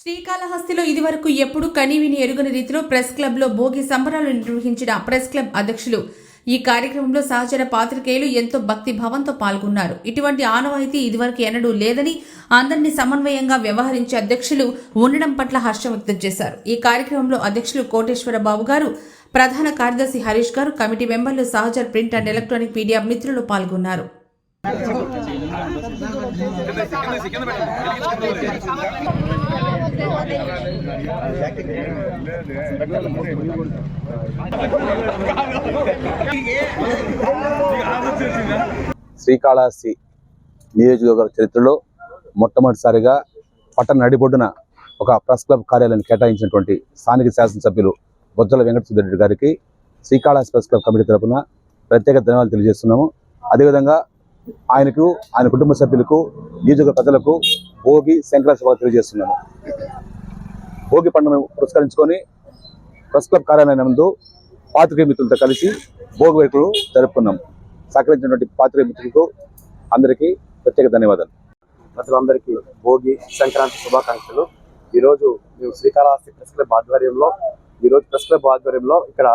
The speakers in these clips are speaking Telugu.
శ్రీకాళహస్తిలో ఇదివరకు ఎప్పుడు కనీవిని ఎరుగని రీతిలో ప్రెస్ క్లబ్లో భోగి సంబరాలు నిర్వహించిన ప్రెస్ క్లబ్ అధ్యక్షులు ఈ కార్యక్రమంలో సహచర పాత్రికేయులు ఎంతో భక్తి భావంతో పాల్గొన్నారు. ఇటువంటి ఆనవాయితీ ఇదివరకు ఎన్నడూ లేదని అందరినీ సమన్వయంగా వ్యవహరించే అధ్యక్షులు ఉండడం పట్ల హర్షం వ్యక్తం చేశారు. ఈ కార్యక్రమంలో అధ్యక్షులు కోటేశ్వర బాబు గారు ప్రధాన కార్యదర్శి హరీష్ గారు కమిటీ మెంబర్లు సహచర్ ప్రింట్ అండ్ ఎలక్ట్రానిక్ మీడియా మిత్రులు పాల్గొన్నారు. శ్రీకాళహస్తి నియోజకవర్గ చరిత్రలో మొట్టమొదటిసారిగా పట్టణ నడిబొడ్డున ఒక ప్రెస్ క్లబ్ కార్యాలయాన్ని కేటాయించినటువంటి స్థానిక శాసనసభ్యులు బొజ్జల వెంకట సుధరెడ్డి గారికి శ్రీకాళహస్తి ప్రెస్ క్లబ్ కమిటీ తరఫున ప్రత్యేక ధన్యవాదాలు తెలియజేస్తున్నాము. అదేవిధంగా ఆయనకు ఆయన కుటుంబ సభ్యులకు నియోజక ప్రజలకు భోగి శంకర శుభాలు తెలియజేస్తున్నాము. భోగి పండుగను పురస్కరించుకొని ప్రెస్ క్లబ్ కార్యాలయం నందు పాత్రికేయ మిత్రులతో కలిసి భోగి వేడుకలు జరుపుకున్నాం. సహకరించినటువంటి పాత్రికేయ మిత్రులకు అందరికీ ప్రత్యేక ధన్యవాదాలు. ప్రజలందరికీ భోగి సంక్రాంతి శుభాకాంక్షలు. ఈరోజు మేము శ్రీకాళహస్తి ప్రెస్ క్లబ్ ఆధ్వర్యంలో ఈరోజు ప్రెస్ క్లబ్ ఆధ్వర్యంలో ఇక్కడ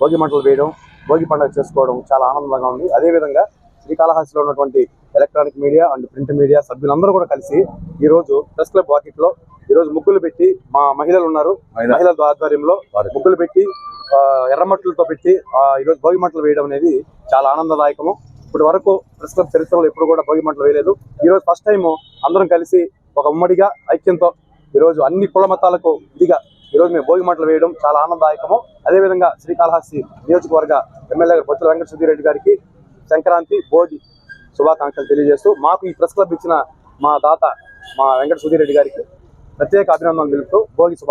భోగి మంటలు వేయడం భోగి పండుగ చేసుకోవడం చాలా ఆనందంగా ఉంది. అదేవిధంగా శ్రీకాళహస్తిలో ఉన్నటువంటి electronic media and print media సభ్యులందరూ కూడా కలిసి ఈరోజు ప్రెస్ క్లబ్ వాకిట్లో ఈరోజు ముగ్గులు పెట్టి మా మహిళలు ఉన్నారు. మహిళ- మహిళల ఆధ్వర్యంలో. ముగ్గులు పెట్టి ఎర్రమట్లతో పెట్టి ఆ, ఈరోజు భోగి మంటలు వేయడం అనేది చాలా ఆనందదాయకము. ఇప్పటి వరకు ప్రెస్ క్లబ్ చరిత్రలో ఎప్పుడు కూడా భోగి మంటలు వేయలేదు. ఈ రోజు ఫస్ట్ టైం అందరం కలిసి ఒక ఉమ్మడిగా ఐక్యంతో ఈరోజు అన్ని కుల మతాలకు ఇదిగా ఈరోజు మేము భోగి మంటలు వేయడం చాలా ఆనందదాయకము. అదేవిధంగా శ్రీకాళహస్తి నియోజకవర్గ ఎమ్మెల్యే గారు బొత్తుల వెంకట సుధీరెడ్డి గారికి సంక్రాంతి భోగి శుభాకాంక్షలు తెలియజేస్తూ మాకు ఈ ప్రెస్ క్లబ్ ఇచ్చిన మా తాత మా వెంకట సుధీరెడ్డి గారికి ప్రత్యేక అభినందనలు తెలుపుతూ భోగి